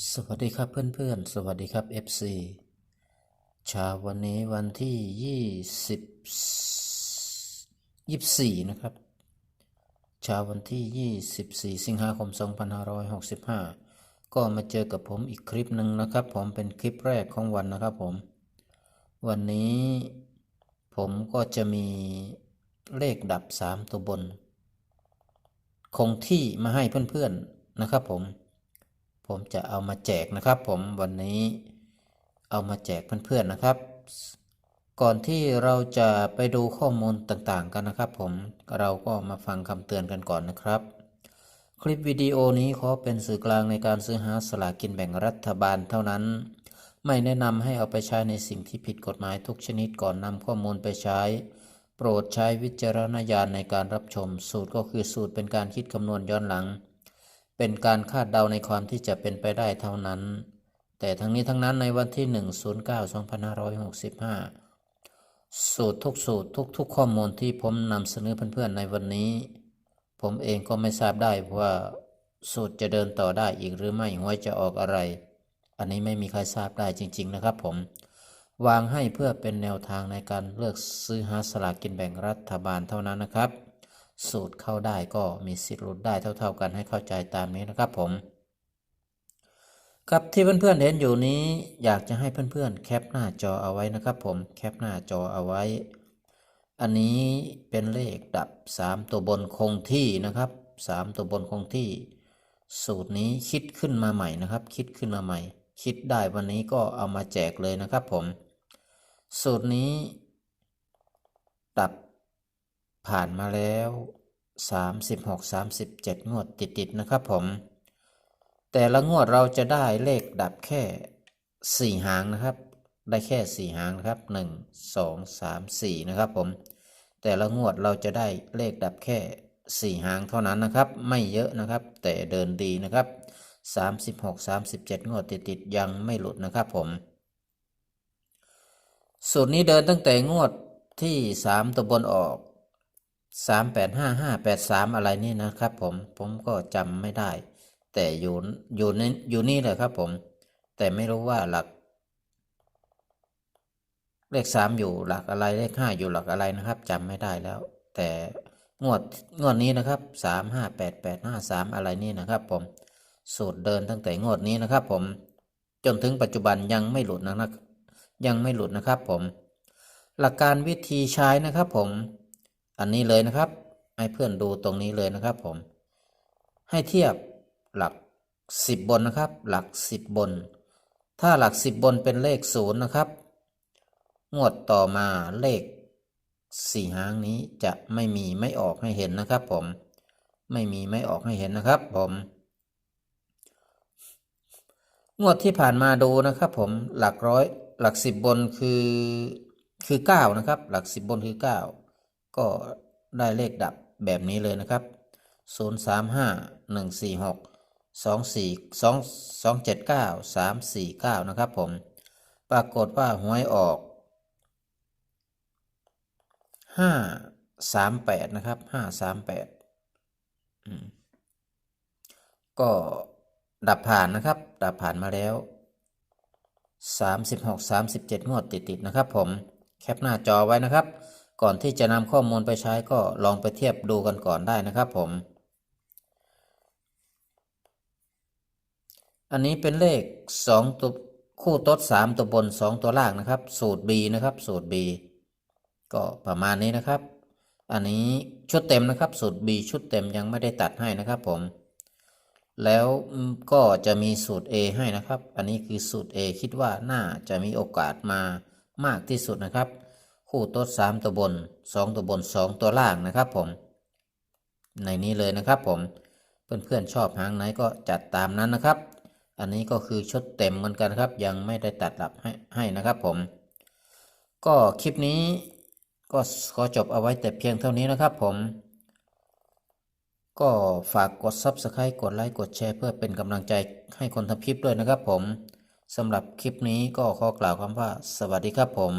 สวัสดีครับเพื่อนๆ สวัสดีครับ FC ชาวันนี้วันที่ยี่สิบยี่สี่นะครับชาวันที่ยี่สิบสี่สิงหาคมสองพันห้าร้อยหกสิบห้าก็มาเจอกับผมอีกคลิปหนึ่งนะครับ ผมเป็นคลิปแรกของวันนะครับผม วันนี้ผมก็จะมีเลขดับสามตัวบน คงที่มาให้เพื่อนๆนะครับผม ผมจะเอามาแจกนะครับ ผมวันนี้เอามาแจกเพื่อนๆนะครับ ก่อนที่เราจะไปดูข้อมูลต่างๆกันนะครับ ผมเราก็มาฟังคำเตือนกันก่อนนะครับ คลิปวิดีโอนี้ขอเป็นสื่อกลางในการซื้อหาสลากกินแบ่งรัฐบาลเท่านั้น ไม่แนะนำให้เอาไปใช้ในสิ่งที่ผิดกฎหมายทุกชนิดก่อนนำข้อมูลไปใช้โปรดใช้วิจารณญาณในการรับชม สูตรก็คือสูตรเป็นการคิดคำนวณย้อนหลัง เป็นการคาดเดาในความที่จะเป็นไปได้เท่านั้น แต่ทั้งนี้ทั้งนั้นในวันที่ 1 09 2565 สูตรทุกสูตรทุกทุกข้อมูลที่ผมนำเสนอเพื่อนๆในวันนี้ ผมเองก็ไม่ทราบได้ว่าสูตรจะเดินต่อได้อีกหรือไม่หวยจะออกอะไร อันนี้ไม่มีใครทราบได้จริง ๆ นะครับผม วางให้เพื่อเป็นแนวทางในการเลือกซื้อหาสลากกินแบ่งรัฐบาลเท่านั้นนะครับ สูตรเข้าได้ก็มีสิทธิ์หลุดได้เท่า ๆ กันให้เข้าใจตามนี้นะครับผม ครับที่เพื่อนๆเห็นอยู่นี้อยากจะให้เพื่อนๆ แคปหน้าจอเอาไว้นะครับผมแคปหน้าจอเอาไว้ อันนี้เป็นเลขดับ 3 ตัวบนคงที่นะครับ 3 ตัวบนคงที่ สูตรนี้คิดขึ้นมาใหม่นะครับ คิดขึ้นมาใหม่ คิดได้วันนี้ก็เอามาแจกเลยนะครับผม สูตรนี้ดับ ผ่านมาแล้ว 36 37 งวดติดๆนะครับผม แต่ละงวดเราจะได้เลขดับแค่ 4 หางนะครับ ได้แค่ 4 หางนะครับ 1 2 3 4 นะครับผม แต่ละงวดเราจะได้เลขดับแค่ 4 หางเท่านั้นนะครับ ไม่เยอะนะครับ แต่เดินดีนะครับ 36 37 งวดติดๆยังไม่หลุดนะครับผมสูตรนี้เดินตั้งแต่งวดที่ 3ตัวบนออก 3 8 5 5 8 3อะไรนี่นะครับผมผมก็จำไม่ได้ แต่อยู่อยู่ในอยู่นี่แหละครับผม แต่ไม่รู้ว่าหลัก เลขสามอยู่หลักอะไรเลขห้าอยู่หลักอะไรนะครับจำไม่ได้แล้ว แต่งวดงวดนี้นะครับสามห้าแปดแปดห้าสามอะไรนี่นะครับผมสูตรเดินตั้งแต่งวดนี้นะครับผมจนถึงปัจจุบันยังไม่หลุดนะครับยังไม่หลุดนะครับผม หลักการวิธีใช้นะครับผม อันนี้เลยนะครับ ให้เพื่อนดูตรงนี้เลยนะครับผม ให้เทียบหลักสิบบนนะครับ หลักสิบบน ถ้าหลักสิบบนเป็นเลขศูนย์นะครับ งวดต่อมาเลขสี่หางนี้จะไม่มีไม่ออกให้เห็นนะครับผม ไม่มีไม่ออกให้เห็นนะครับผม งวดที่ผ่านมาดูนะครับผม หลักร้อยหลักสิบบนคือคือเก้านะครับ หลักสิบบนคือเก็ได้เลขดับแบบนี้เลยนะครับศูนย์สามห้าหนึ่งสี่หกสองสี่สองสองเจ็ดเก้าสามสี่เก้านะครับผม ปรากฏว่าหวยออกห้าสามแปดนะครับห้าสามแปดก็ดับผ่านนะครับ ดับผ่านมาแล้วสามสิบหกสามสิบเจ็ดงวดติด ๆ นะครับผม แคปหน้าจอไว้นะครับ ก่อนที่จะนำข้อมูลไปใช้ก็ลองไปเทียบดูกันก่อนได้นะครับผม อันนี้เป็นเลขสองตัวคู่ตดสามตัวบนสองตัวล่างนะครับ สูตร B นะครับ สูตร B ก็ประมาณนี้นะครับ อันนี้ชุดเต็มนะครับ สูตร B ชุดเต็มยังไม่ได้ตัดให้นะครับผม แล้วก็จะมีสูตร A ให้นะครับ อันนี้คือสูตร A คิดว่าน่าจะมีโอกาสมามากที่สุดนะครับ คู่โต๊ดสามตัวบนสองตัวบนสองตัวล่างนะครับผม ในนี้เลยนะครับผม เพื่อนๆชอบหางไหนก็จัดตามนั้นนะครับ อันนี้ก็คือชุดเต็มเหมือนกันครับ ยังไม่ได้ตัดหลับให้ให้นะครับผม ก็คลิปนี้ก็ขอจบเอาไว้แต่เพียงเท่านี้นะครับผม ก็ฝากกด Subscribe กดไลค์กดแชร์เพื่อเป็นกำลังใจให้คนทำคลิปด้วยนะครับผมสำหรับคลิปนี้ก็ขอกล่าวคำว่า สวัสดีครับผม